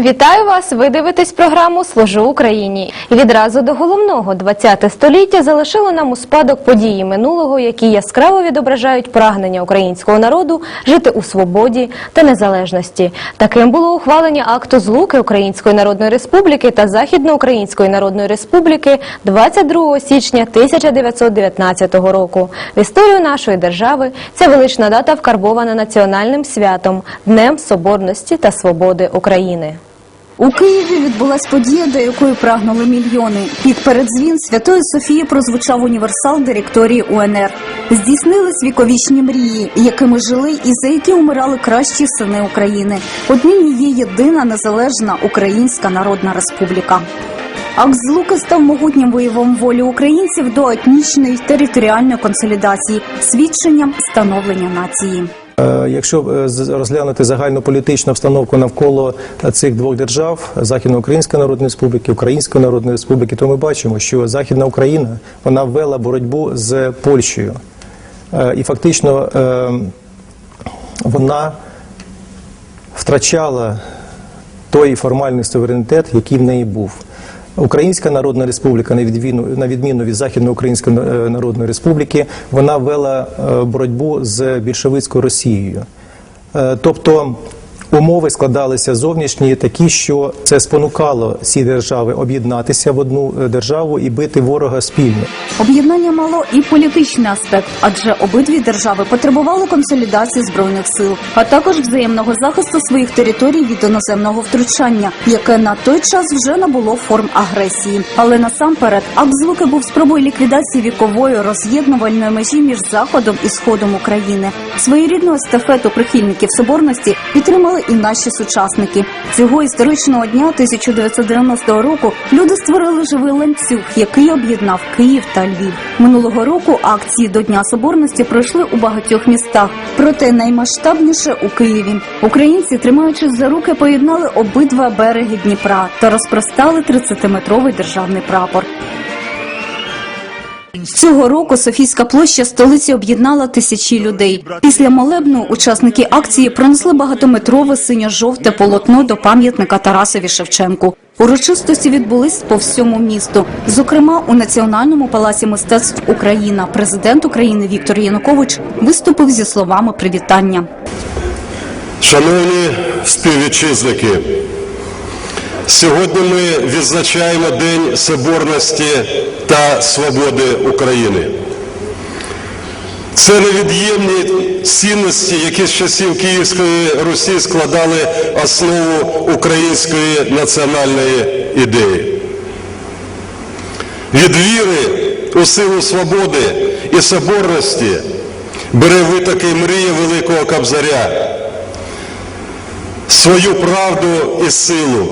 Вітаю вас! Ви дивитесь програму Служу Україні. І відразу до головного 20 століття залишило нам у спадок події минулого, які яскраво відображають прагнення українського народу жити у свободі та незалежності. Таким було ухвалення акту злуки Української Народної Республіки та Західноукраїнської Народної Республіки 22 січня 1919 року. В історію нашої держави ця велична дата вкарбована національним святом Днем Соборності та Свободи України. У Києві відбулась подія, до якої прагнули мільйони. Під передзвін Святої Софії прозвучав універсал директорії УНР. Здійснились віковічні мрії, якими жили і за які умирали кращі сини України. Однині є єдина незалежна Українська Народна Республіка. Акт став могутнім виявом волі українців до етнічної територіальної консолідації, свідченням становлення нації. Е, Якщо е, розглянути загальну політичну обстановку навколо е, цих двох держав Західноукраїнської Народної Республіки, Української Народної Республіки, то ми бачимо, що Західна Україна вона ввела боротьбу з Польщею, і фактично вона втрачала той формальний суверенітет, який в неї був. Українська Народна Республіка, на відміну, на відміну від Західноукраїнської е, Народної Республіки, вона вела е, боротьбу з більшовицькою Росією. Е, Тобто умови складалися зовнішні такі, що це спонукало ці держави об'єднатися в одну е, державу і бити ворога спільно. Об'єднання мало і політичний аспект, адже обидві держави потребували консолідації збройних сил, а також взаємного захисту своїх територій від іноземного втручання, яке на той час вже набуло форм агресії. Але насамперед акт злуки був спробою ліквідації вікової роз'єднувальної межі між заходом і сходом України. Своєрідну естафету прихильників соборності підтримали і наші сучасники. Цього історичного дня 1990 року люди створили живий ланцюг, який об'єднав Київ та Львів. Минулого року акції до Дня Соборності пройшли у багатьох містах, проте наймасштабніше у Києві. Українці, тримаючись за руки, поєднали обидва береги Дніпра та розпростали 30-метровий державний прапор. Цього року Софійська площа столиці об'єднала тисячі людей. Після молебну учасники акції пронесли багатометрове синьо-жовте полотно до пам'ятника Тарасові Шевченку. Урочистості відбулись по всьому місту. Зокрема, у Національному палаці мистецтв Україна президент України Віктор Янукович виступив зі словами привітання. Шановні співвітчизники, сьогодні ми відзначаємо День Соборності та Свободи України. Це невід'ємні цінності, які з часів Київської Русі складали основу української національної ідеї. Від віри у силу свободи і соборності бере витоки мрії Великого Кобзаря свою правду і силу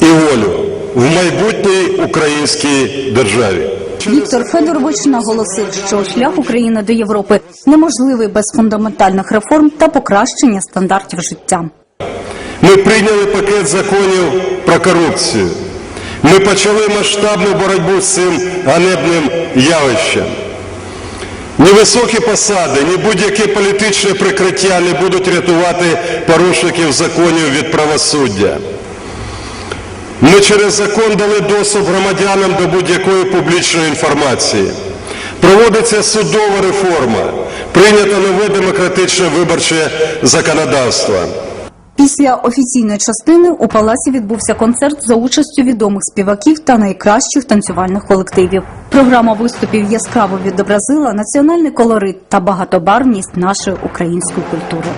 і волю в майбутній українській державі. Віктор Федорович наголосив, що шлях України до Європи неможливий без фундаментальних реформ та покращення стандартів життя. Ми прийняли пакет законів про корупцію. Ми почали масштабну боротьбу з цим ганебним явищем. Ні високі посади, ні будь-яке політичне прикриття не будуть рятувати порушників законів від правосуддя. Ми через закон дали доступ громадянам до будь-якої публічної інформації. Проводиться судова реформа, прийнято нове демократичне виборче законодавство. Після офіційної частини у палаці відбувся концерт за участю відомих співаків та найкращих танцювальних колективів. Програма виступів яскраво відобразила національний колорит та багатобарвність нашої української культури.